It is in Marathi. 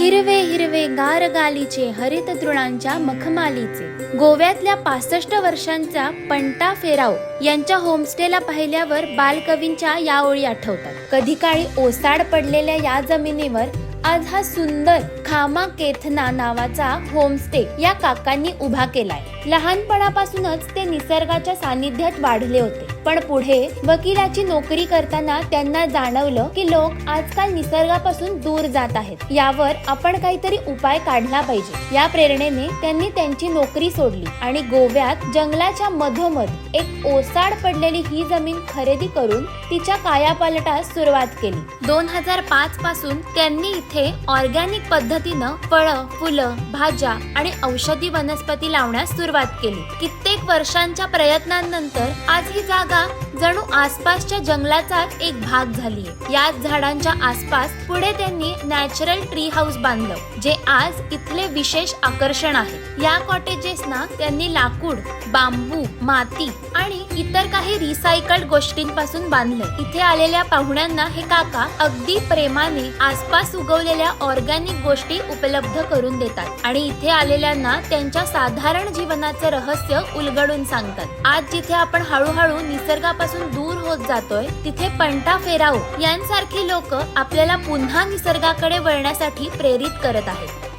हिरवे हिरवे गार गालीचे हरित तृणांच्या मखमालीचे. गोव्यातल्या पासष्ट वर्षांचा पंटा फेराव यांच्या होमस्टेला पाहिल्यावर बालकवींच्या या ओळी आठवतात. कधी काळी ओसाड पडलेल्या या जमिनीवर आज हा सुंदर खामा केथना नावाचा होमस्टे या काकांनी उभा केलाय. लहानपणापासूनच ते निसर्गाच्या सानिध्यात वाढले होते. पण पुढे वकिलाची नोकरी करताना त्यांना जाणवलं की लोक आजकाल निसर्गापासून दूर जात आहेत. यावर आपण काहीतरी उपाय काढला पाहिजे. या प्रेरणेने त्यांनी त्यांची नोकरी सोडली आणि गोव्यात जंगलाच्या मधोमध एक ओसाड पडलेली ही जमीन खरेदी करून तिच्या कायापालटास सुरुवात केली. दोन हजार पाच पासून त्यांनी इथे ऑर्गॅनिक पद्धतीनं फळं फुलं भाज्या आणि औषधी वनस्पती लावण्यास सुरुवात केली. कित्येक वर्षांच्या प्रयत्नांनंतर आज ही जागा 감. जणू आसपासच्या जंगलाचाच एक भाग झालीय. याच झाडांच्या आसपास पुढे त्यांनी नॅचरल ट्री हाऊस बांधलं जे आज इथले विशेष आकर्षण आहे. या कॉटेजेसना त्यांनी लाकूड बांबू माती आणि इतर काही रिसायकल्ड गोष्टींपासून बांधले. इथे आलेल्या पाहुण्यांना हे काका अगदी प्रेमाने आसपास उगवलेल्या ऑर्गॅनिक गोष्टी उपलब्ध करून देतात आणि इथे आलेल्यांना त्यांच्या साधारण जीवनाचं रहस्य उलगडून सांगतात. आज जिथे आपण हळूहळू निसर्गापासून दूर होत जातोय तिथे पंटा फेराव यांसारखी लोक आपल्याला पुन्हा निसर्गाकडे वळण्यासाठी प्रेरित करत आहेत.